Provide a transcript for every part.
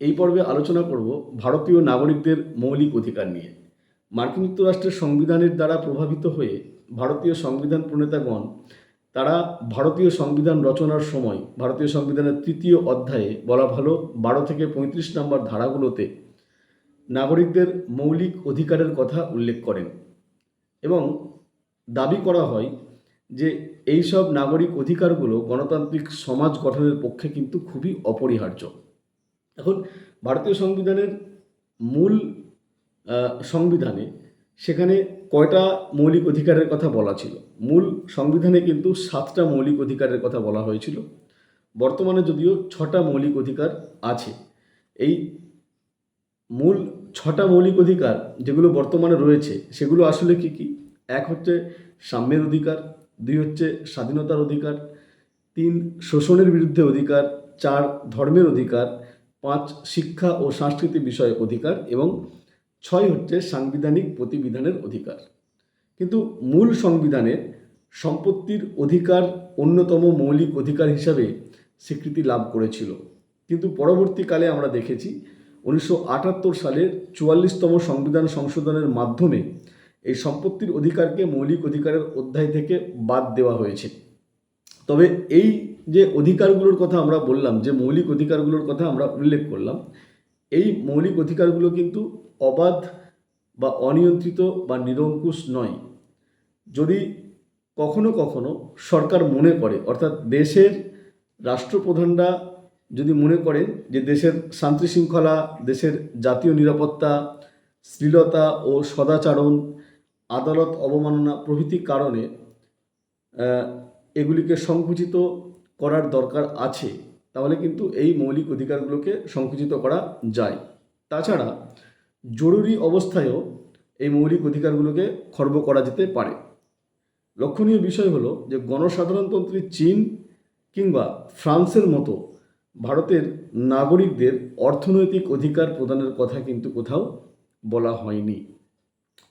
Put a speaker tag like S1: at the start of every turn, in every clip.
S1: এই পর্বে আলোচনা করব ভারতীয় নাগরিকদের মৌলিক অধিকার নিয়ে। মার্কিন যুক্তরাষ্ট্রের সংবিধানের দ্বারা প্রভাবিত হয়ে ভারতীয় সংবিধান প্রণেতাগণ, তারা ভারতীয় সংবিধান রচনার সময়, ভারতীয় সংবিধানের তৃতীয় অধ্যায়ে বলা ভালো বারো থেকে পঁয়ত্রিশ নম্বর ধারাগুলোতে নাগরিকদের মৌলিক অধিকারের কথা উল্লেখ করেন এবং দাবি করা হয় যে এই সব নাগরিক অধিকারগুলো গণতান্ত্রিক সমাজ গঠনের পক্ষে কিন্তু খুবই অপরিহার্য। এখন ভারতীয় সংবিধানের মূল সংবিধানে সেখানে কয়টা মৌলিক অধিকারের কথা বলা ছিল? মূল সংবিধানে কিন্তু সাতটা মৌলিক অধিকারের কথা বলা হয়েছিল। বর্তমানে যদিও ছটা মৌলিক অধিকার আছে, এই মূল ছটা মৌলিক অধিকার যেগুলো বর্তমানে রয়েছে, সেগুলো আসলে কি কি? এক হচ্ছে সাম্যের অধিকার, দুই হচ্ছে স্বাধীনতার অধিকার, তিন শোষণের বিরুদ্ধে অধিকার, চার ধর্মের অধিকার পাঁচ শিক্ষা ও সাংস্কৃতিক বিষয়ে অধিকার এবং ছয় হচ্ছে সাংবিধানিক প্রতিবিধানের অধিকার। কিন্তু মূল সংবিধানে সম্পত্তির অধিকার অন্যতম মৌলিক অধিকার হিসাবে স্বীকৃতি লাভ করেছিল। কিন্তু পরবর্তীকালে আমরা দেখেছি উনিশশো আটাত্তর সালের চুয়াল্লিশতম সংবিধান সংশোধনের মাধ্যমে এই সম্পত্তির অধিকারকে মৌলিক অধিকারের অধ্যায় থেকে বাদ দেওয়া হয়েছে। তবে এই যে অধিকারগুলোর কথা আমরা বললাম, যে মৌলিক অধিকারগুলোর কথা আমরা উল্লেখ করলাম, এই মৌলিক অধিকারগুলো কিন্তু অবাধ বা অনিয়ন্ত্রিত বা নিরঙ্কুশ নয়। যদি কখনো কখনো সরকার মনে করে, অর্থাৎ দেশের রাষ্ট্রপ্রধানরা যদি মনে করেন যে দেশের শান্তি শৃঙ্খলা, দেশের জাতীয় নিরাপত্তা, শ্লীলতা ও সদাচারণ, আদালত অবমাননা প্রভৃতি কারণে এগুলিকে সংকুচিত করার দরকার আছে, তাহলে কিন্তু এই মৌলিক অধিকারগুলোকে সংকুচিত করা যায়। তাছাড়া জরুরি অবস্থায়ও এই মৌলিক অধিকারগুলোকে খর্ব করা যেতে পারে। লক্ষণীয় বিষয় হলো যে গণসাধারণতন্ত্রী চীন কিংবা ফ্রান্সের মতো ভারতের নাগরিকদের অর্থনৈতিক অধিকার প্রদানের কথা কিন্তু কোথাও বলা হয়নি।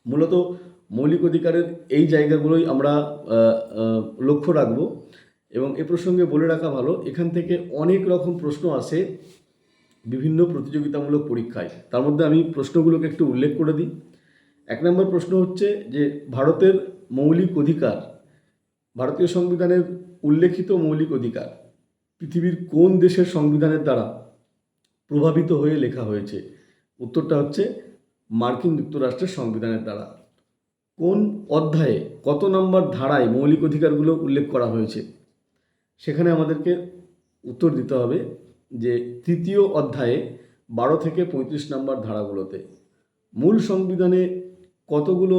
S1: মূলত মৌলিক অধিকারের এই জায়গাগুলোই আমরা লক্ষ্য রাখব। এবং এ প্রসঙ্গে বলে রাখা ভালো, এখান থেকে অনেক রকম প্রশ্ন আসে বিভিন্ন প্রতিযোগিতামূলক পরীক্ষায়। তার মধ্যে আমি প্রশ্নগুলোকে একটু উল্লেখ করে দিই। এক নম্বর প্রশ্ন হচ্ছে যে, ভারতের মৌলিক অধিকার, ভারতীয় সংবিধানের উল্লেখিত মৌলিক অধিকার পৃথিবীর কোন দেশের সংবিধানের দ্বারা প্রভাবিত হয়ে লেখা হয়েছে? উত্তরটা হচ্ছে মার্কিন যুক্তরাষ্ট্রের সংবিধানের দ্বারা। কোন অধ্যায়ে কত নম্বর ধারায় মৌলিক অধিকারগুলো উল্লেখ করা হয়েছে? সেখানে আমাদেরকে উত্তর দিতে হবে যে তৃতীয় অধ্যায়ে বারো থেকে পঁয়ত্রিশ নম্বর ধারাগুলোতে মূল সংবিধানে কতগুলো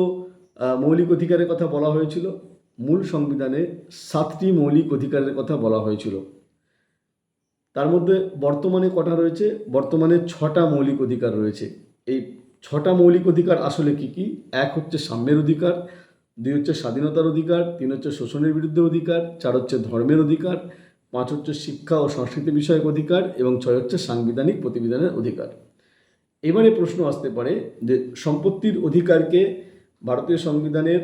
S1: মৌলিক অধিকারের কথা বলা হয়েছিল? মূল সংবিধানে সাতটি মৌলিক অধিকারের কথা বলা হয়েছিল। তার মধ্যে বর্তমানে কটা রয়েছে? বর্তমানে ছটা মৌলিক অধিকার রয়েছে। এই ছটা মৌলিক অধিকার আসলে কি কি? এক হচ্ছে সাম্যের অধিকার, দুই হচ্ছে স্বাধীনতার অধিকার, তিন হচ্ছে শোষণের বিরুদ্ধে অধিকার, চার হচ্ছে ধর্মের অধিকার, পাঁচ হচ্ছে শিক্ষা ও সংস্কৃতি বিষয়ক অধিকার এবং ছয় হচ্ছে সাংবিধানিক প্রতিবিধানের অধিকার। এবারে প্রশ্ন আসতে পারে যে সম্পত্তির অধিকারকে ভারতীয় সংবিধানের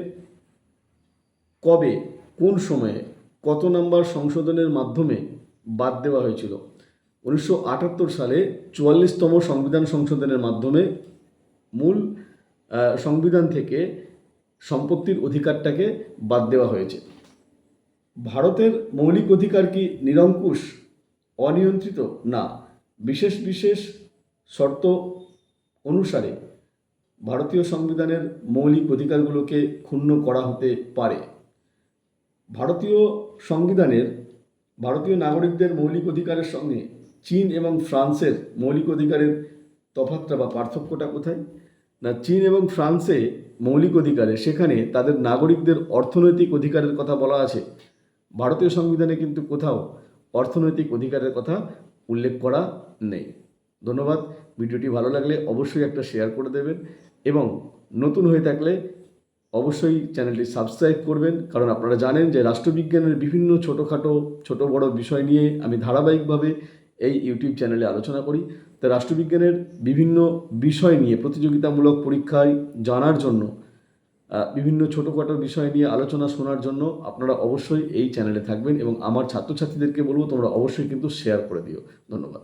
S1: কবে, কোন সময়ে, কত নম্বর সংশোধনের মাধ্যমে বাদ দেওয়া হয়েছিল? উনিশশো আটাত্তর সালে চুয়াল্লিশতম সংবিধান সংশোধনের মাধ্যমে মূল সংবিধান থেকে সম্পত্তির অধিকারটাকে বাদ দেওয়া হয়েছে। ভারতের মৌলিক অধিকার কি নিরঙ্কুশ, অনিয়ন্ত্রিত? না। বিশেষ বিশেষ শর্ত অনুসারে ভারতীয় সংবিধানের মৌলিক অধিকারগুলোকে ক্ষুণ্ণ করা হতে পারে। ভারতীয় সংবিধানের ভারতীয় নাগরিকদের মৌলিক অধিকারের সঙ্গে চীন এবং ফ্রান্সের মৌলিক অধিকারের তফাতটা বা পার্থক্যটা কোথায়? না, চীন এবং ফ্রান্সে মৌলিক অধিকারে, সেখানে তাদের নাগরিকদের অর্থনৈতিক অধিকারের কথা বলা আছে। ভারতীয় সংবিধানে কিন্তু কোথাও অর্থনৈতিক অধিকারের কথা উল্লেখ করা নেই। ধন্যবাদ। ভিডিওটি ভালো লাগলে অবশ্যই একটা শেয়ার করে দেবেন এবং নতুন হয়ে থাকলে অবশ্যই চ্যানেলটি সাবস্ক্রাইব করবেন, কারণ আপনারা জানেন যে রাষ্ট্রবিজ্ঞানের বিভিন্ন ছোটোখাটো, ছোট বড় বিষয় নিয়ে আমি ধারাবাহিকভাবে এই ইউটিউব চ্যানেলে আলোচনা করি। তা রাষ্ট্রবিজ্ঞানের বিভিন্ন বিষয় নিয়ে, প্রতিযোগিতামূলক পরীক্ষায় জানার জন্য বিভিন্ন ছোটোখাটো বিষয় নিয়ে আলোচনা শোনার জন্য আপনারা অবশ্যই এই চ্যানেলে থাকবেন এবং আমার ছাত্রছাত্রীদেরকে বলব, তোমরা অবশ্যই কিন্তু শেয়ার করে দিও। ধন্যবাদ।